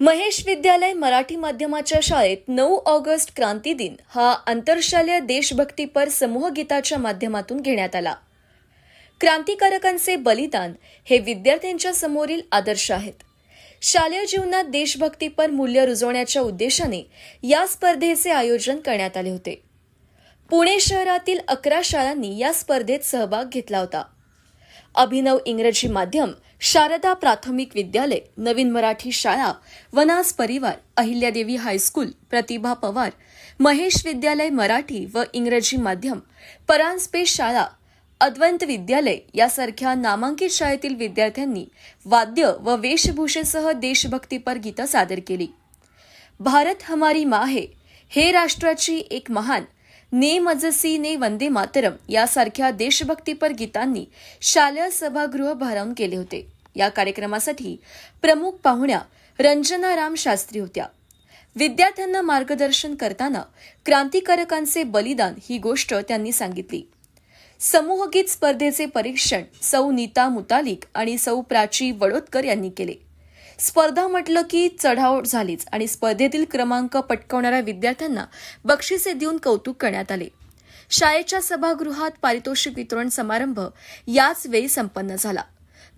महेश विद्यालय मराठी माध्यमाच्या शाळेत नऊ ऑगस्ट क्रांती दिन हा आंतरशालेय देशभक्तीपर समूह गीताच्या माध्यमातून घेण्यात आला. क्रांतिकारकांचे बलिदान हे विद्यार्थ्यांच्या समोरील आदर्श आहेत. शालेय जीवनात देशभक्तीपर मूल्य रुजवण्याच्या उद्देशाने या स्पर्धेचे आयोजन करण्यात आले होते. पुणे शहरातील अकरा शाळांनी या स्पर्धेत सहभाग घेतला होता. अभिनव इंग्रजी माध्यम शारदा प्राथमिक विद्यालय नवीन मराठी शाळा वनास परिवार अहिल्यादेवी हायस्कूल प्रतिभा पवार महेश विद्यालय मराठी व इंग्रजी माध्यम परांजपे शाळा अद्वंत विद्यालय यासारख्या नामांकित शाळेतील विद्यार्थ्यांनी वाद्य व वेशभूषेसह देशभक्तीपर गीतं सादर केली. भारत हमारी माँ है हे राष्ट्राची एक महान ने मजसी ने वंदे मातरम यासारख्या देशभक्तीपर गीतांनी शालेय सभागृह भारावून केले होते. या कार्यक्रमासाठी प्रमुख पाहुण्या रंजना राम शास्त्री होत्या. विद्यार्थ्यांना मार्गदर्शन करताना क्रांतिकारकांचे बलिदान ही गोष्ट त्यांनी सांगितली. समूहगीत स्पर्धेचे परीक्षण सौ नीता मुतालिक आणि सौ प्राची वडोदकर यांनी केले. स्पर्धा म्हटलं की चढाओढ झालीच आणि स्पर्धेतील क्रमांक पटकावणाऱ्या विद्यार्थ्यांना बक्षिसे देऊन कौतुक करण्यात आले. शाळेच्या सभागृहात पारितोषिक वितरण समारंभ याच वेळी संपन्न झाला.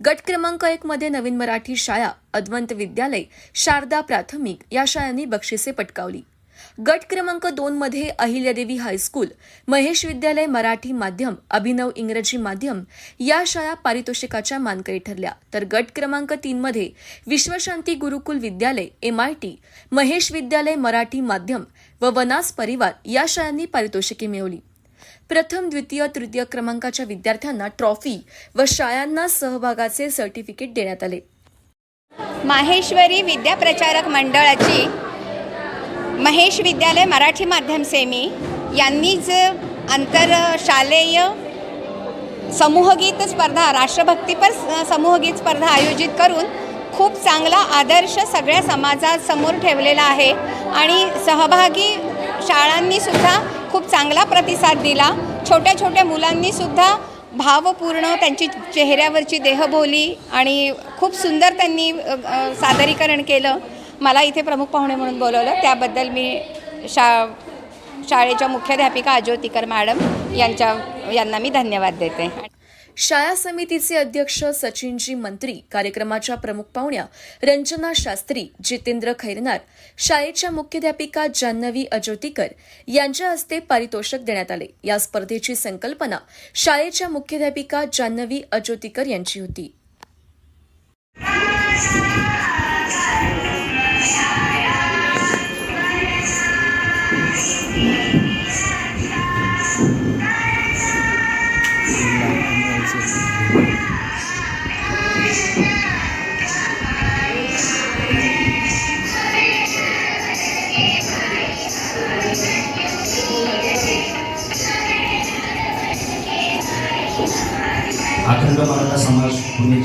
गट क्रमांक एक मध्ये नवीन मराठी शाळा अद्वंत विद्यालय शारदा प्राथमिक या शाळांनी बक्षिसे पटकावली. गट क्रमांक दोन मध्ये अहिल्यादेवी हायस्कूल महेश विद्यालय मराठी माध्यम अभिनव इंग्रजी माध्यम या शाळा पारितोषिकाच्या मानकरी ठरल्या. तर गट क्रमांक तीन मध्ये विश्वशांती गुरुकुल विद्यालय एमआयटी महेश विद्यालय मराठी माध्यम व वनास परिवार या शाळांनी पारितोषिके मिळवली. प्रथम द्वितीय तृतीय क्रमांकाच्या विद्यार्थ्यांना ट्रॉफी व शाळांना सहभागाचे सर्टिफिकेट देण्यात आले. माहेश्वरी विद्याप्रचारक मंडळाची महेश विद्यालय मराठी माध्यम सेमी यांनीच आंतरशालेय समूहगीत स्पर्धा राष्ट्रभक्तीपर समूहगीत स्पर्धा आयोजित करून खूप चांगला आदर्श सगळ्या समाजासमोर ठेवलेला आहे आणि सहभागी शाळांनीसुद्धा खूप चांगला प्रतिसाद दिला. छोट्या छोट्या मुलांनीसुद्धा भावपूर्ण त्यांची चेहऱ्यावरची देहबोली आणि खूप सुंदर त्यांनी सादरीकरण केलं. मला इथे प्रमुख पाहुणे म्हणून बोलवलं. त्याबद्दल मी शा शाळेच्या मुख्याध्यापिका अज्योतिकर मॅडम यांच्या यांना मी धन्यवाद देते. शाळा समितीचे अध्यक्ष सचिनजी मंत्री कार्यक्रमाच्या प्रमुख पाहुण्या रंजना शास्त्री जितेंद्र खैरनार शाळेच्या मुख्याध्यापिका जान्हवी अज्योतिकर यांच्या हस्ते पारितोषिक देण्यात आले. या स्पर्धेची संकल्पना शाळेच्या मुख्याध्यापिका जान्हवी अज्योतिकर यांची होती. अखंड मराठा समाज पुणे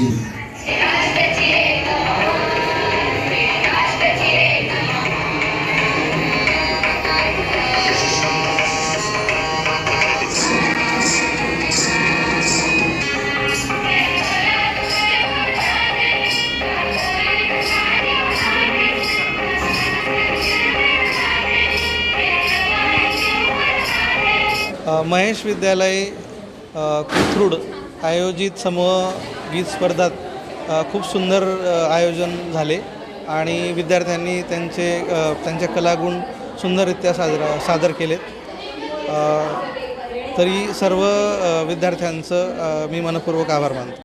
महेश विद्यालय अ, कोथरूड आयोजित समूह गीत स्पर्धात खूप सुंदर आयोजन झाले. आणि विद्यार्थ्यांनी त्यांचे त्यांच्या कलागुण सुंदररित्या साजरा सादर केलेत. तरी सर्व विद्यार्थ्यांचं मी मनपूर्वक आभार मानतो.